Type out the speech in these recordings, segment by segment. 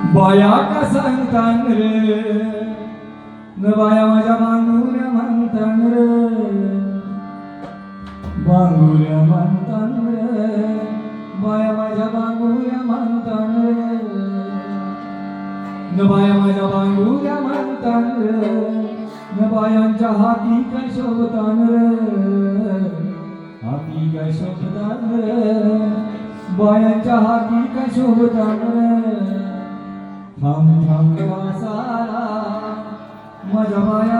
बाया का सांगतान रे? न बाया माझ्या बांगुऱ्या म्हणतान रे. बांगुऱ्या म्हणतान रे. बाया माझ्या बांगुऱ्या म्हणतान रे. न बाया माझ्या बांगुऱ्या म्हणतान रे. न बायांच्या हाती काय शोभतान रे. हाती काय शोभतान रे. बायांच्या हाती काय शोभतान रे. থাম থাম সারা মজা মায়া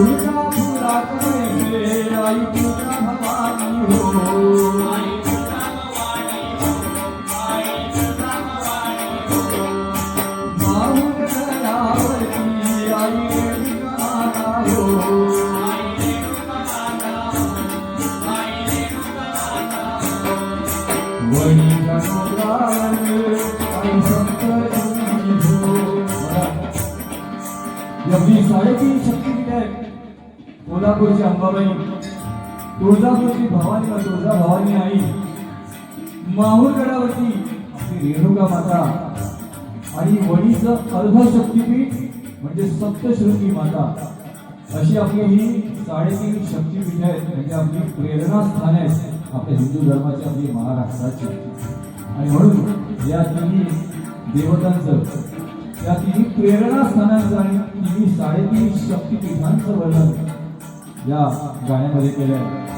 दुर्गा पूरा करे आई। पूरा भवानी हो आई पूरा भवानी हो आई पूरा भवानी हो माहौल करावर की आई रेणुका माता हो आई रेणुका माता हो आई रेणुका माता हो वणी धनुरावन आई शंकर जी हो यदि सारे की तुळजापूरची अंबाबाई. तुळजापूरची भवानी व तुळजा भवानी आई. माहूरगडावरती आपली रेणुका माता. आणि वणीचं अल्भ शक्तीपीठ म्हणजे सप्तशृंगी माता. अशी आपली ही साडेतीन शक्तीपीठ आहेत. म्हणजे आपली प्रेरणास्थान आहेत. आपल्या हिंदू धर्माची आपली महाराष्ट्राची. आणि म्हणून या तिन्ही देवतांचं या तिन्ही प्रेरणास्थानांचं आणि तिन्ही साडेतीन शक्तीपीठांचं वर्णन या गाण्यामध्ये केलं